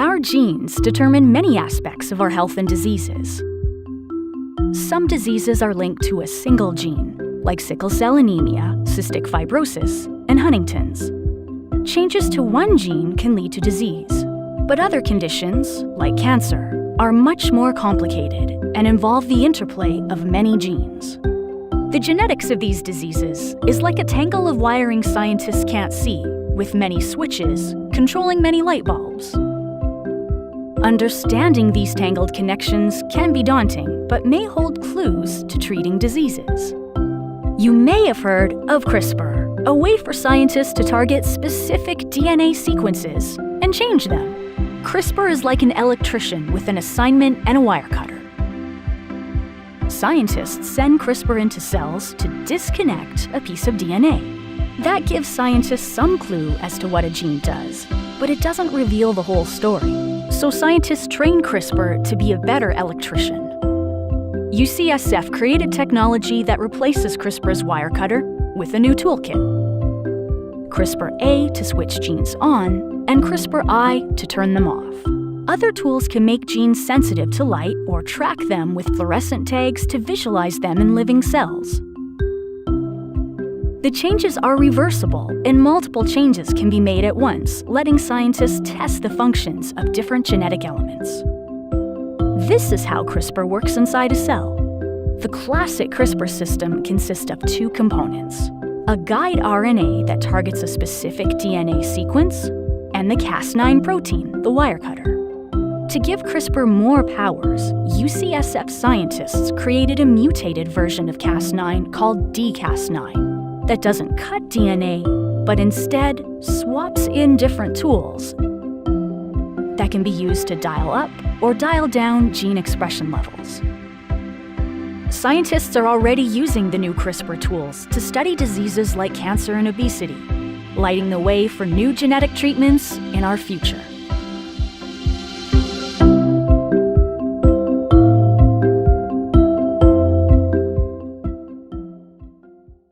Our genes determine many aspects of our health and diseases. Some diseases are linked to a single gene, like sickle cell anemia, cystic fibrosis, and Huntington's. Changes to one gene can lead to disease, but other conditions, like cancer, are much more complicated and involve the interplay of many genes. The genetics of these diseases is like a tangle of wiring scientists can't see, with many switches controlling many light bulbs. Understanding these tangled connections can be daunting, but may hold clues to treating diseases. You may have heard of CRISPR, a way for scientists to target specific DNA sequences and change them. CRISPR is like an electrician with an assignment and a wire cutter. Scientists send CRISPR into cells to disconnect a piece of DNA. That gives scientists some clue as to what a gene does, but it doesn't reveal the whole story. So scientists train CRISPR to be a better electrician. UCSF created technology that replaces CRISPR's wire cutter with a new toolkit. CRISPR A to switch genes on, and CRISPR I to turn them off. Other tools can make genes sensitive to light or track them with fluorescent tags to visualize them in living cells. The changes are reversible, and multiple changes can be made at once, letting scientists test the functions of different genetic elements. This is how CRISPR works inside a cell. The classic CRISPR system consists of two components a guide RNA that targets a specific DNA sequence, and the Cas9 protein, the wire cutter. To give CRISPR more powers, UCSF scientists created a mutated version of Cas9 called dCas9 that doesn't cut DNA, but instead swaps in different tools that can be used to dial up or dial down gene expression levels. Scientists are already using the new CRISPR tools to study diseases like cancer and obesity, lighting the way for new genetic treatments in our future.